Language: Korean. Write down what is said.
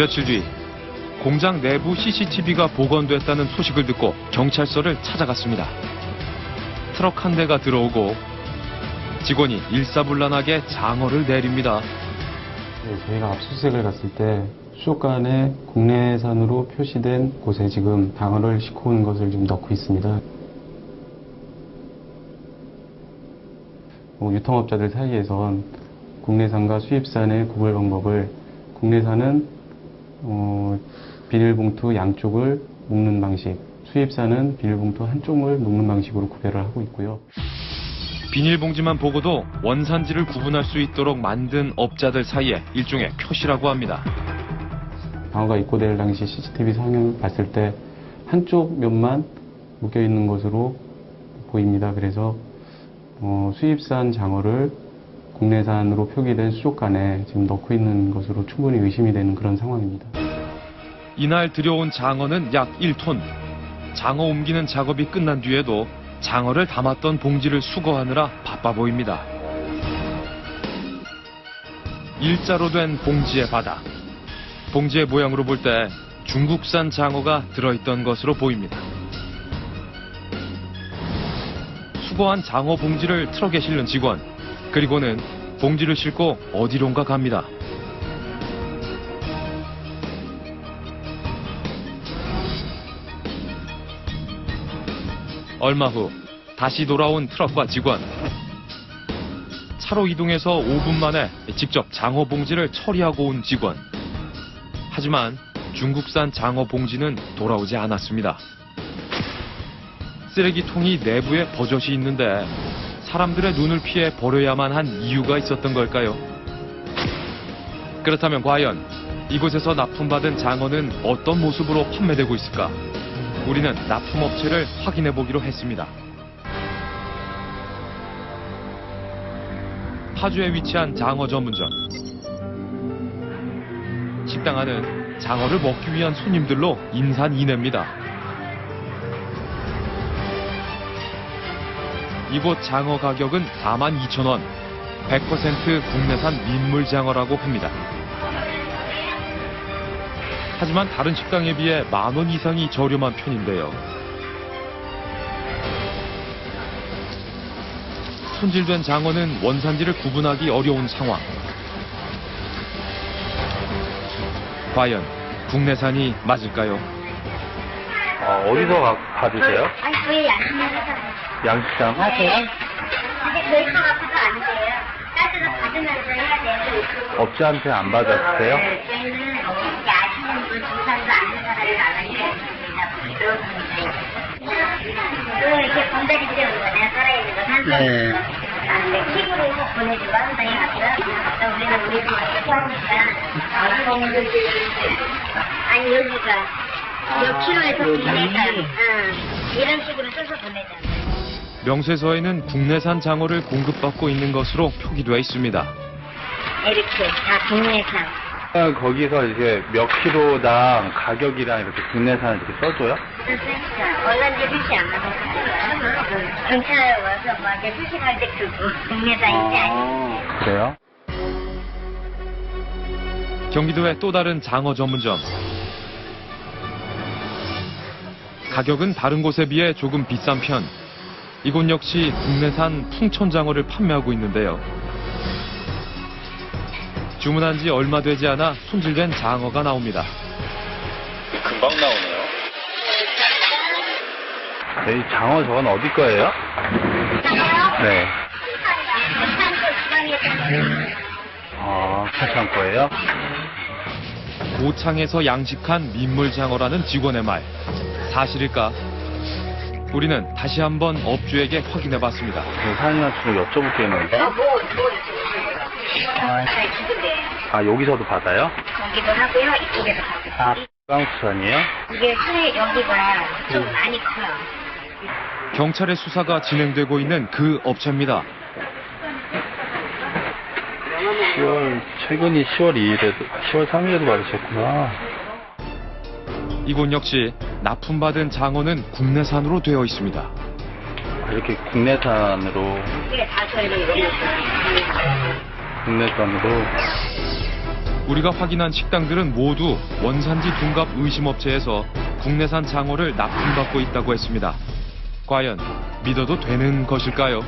며칠 뒤 공장 내부 CCTV가 복원됐다는 소식을 듣고 경찰서를 찾아갔습니다. 트럭 한 대가 들어오고 직원이 일사불란하게 장어를 내립니다. 네, 저희가 압수수색을 갔을 때 수족관에 국내산으로 표시된 곳에 지금 방어를 싣고 온 것을 지금 넣고 있습니다. 어, 유통업자들 사이에선 국내산과 수입산의 구별 방법을 국내산은 어, 비닐봉투 양쪽을 묶는 방식, 수입산은 비닐봉투 한쪽을 묶는 방식으로 구별을 하고 있고요. 비닐봉지만 보고도 원산지를 구분할 수 있도록 만든 업자들 사이에 일종의 표시라고 합니다. 방어가 입고될 당시 CCTV 상황을 봤을 때 한쪽 면만 묶여 있는 것으로 보입니다. 그래서 어, 수입산 장어를 국내산으로 표기된 수족관에 지금 넣고 있는 것으로 충분히 의심이 되는 그런 상황입니다. 이날 들여온 장어는 약 1톤. 장어 옮기는 작업이 끝난 뒤에도 장어를 담았던 봉지를 수거하느라 바빠 보입니다. 일자로 된 봉지의 바다. 봉지의 모양으로 볼 때 중국산 장어가 들어있던 것으로 보입니다. 수거한 장어 봉지를 트럭에 실는 직원, 그리고는 봉지를 싣고 어디론가 갑니다. 얼마 후 다시 돌아온 트럭과 직원. 차로 이동해서 5분 만에 직접 장어 봉지를 처리하고 온 직원. 하지만 중국산 장어 봉지는 돌아오지 않았습니다. 쓰레기통이 내부에 버젓이 있는데 사람들의 눈을 피해 버려야만 한 이유가 있었던 걸까요? 그렇다면 과연 이곳에서 납품받은 장어는 어떤 모습으로 판매되고 있을까? 우리는 납품업체를 확인해 보기로 했습니다. 파주에 위치한 장어 전문점. 식당 안은 장어를 먹기 위한 손님들로 인산인해입니다. 이곳 장어 가격은 42,000원. 100% 국내산 민물 장어라고 합니다. 하지만 다른 식당에 비해 만 원 이상이 저렴한 편인데요. 손질된 장어는 원산지를 구분하기 어려운 상황. 과연 국내산이 맞을까요? 아, 어디서 가- 받으세요? 아니, 저희 양심에서 양식장? 아? 근데 저희. 따뜻한 받으면서 해야 돼요. 업자한테 안 받았어요? 네, 저희는 이렇게 아시는 분, 조사도 아는 사람이 나가니까 그런 분들이. 그 이렇게 건달이 들여오는 거, 내가 살아있는 거, 산 네. 네, 킥으로 보내주고 항상 해놨고요. 또 우리는 우리 집 이렇게 하니까. 아니, 여기가 몇 킬로에서 응, 이런 식으로 써서 보내잖아요. 명세서에는 국내산 장어를 공급받고 있는 것으로 표기되어 있습니다. 이렇게 다 국내산. 아, 거기서 이제 몇 킬로당 가격이랑 이렇게 국내산 이렇게 써줘요? 얼란지 수시 안 나갔어요. 경찰 와서 막 수시할 때 그거 국내산인지 아닌지. 아, 그래요? 경기도의 또 다른 장어 전문점. 가격은 다른 곳에 비해 조금 비싼 편. 이곳 역시 국내산 풍천장어를 판매하고 있는데요. 주문한 지 얼마 되지 않아 손질된 장어가 나옵니다. 금방 나오네요. 이 장어 저건 어디 거예요? 네. 아, 파창 거예요? 고창에서 양식한 민물장어라는 직원의 말. 사실일까? 우리는 다시 한번 업주에게 확인해 봤습니다. 그 사장님한테 좀 여쭤볼 게 있는데. 아, 여기서도 받아요? 여기도 하고요, 이쪽에도 하고요. 아, 프랑스산이에요? 이게 수의 여기가 좀 많이 커요. 경찰의 수사가 진행되고 있는 그 업체입니다. 10월, 최근이 10월 2일에도, 10월 3일에도 받으셨구나. 이곳 역시 납품받은 장어는 국내산으로 되어 있습니다. 아, 이렇게 국내산으로, 국내산으로. 우리가 확인한 식당들은 모두 원산지 둔갑 의심업체에서 국내산 장어를 납품받고 있다고 했습니다. 과연 믿어도 되는 것일까요?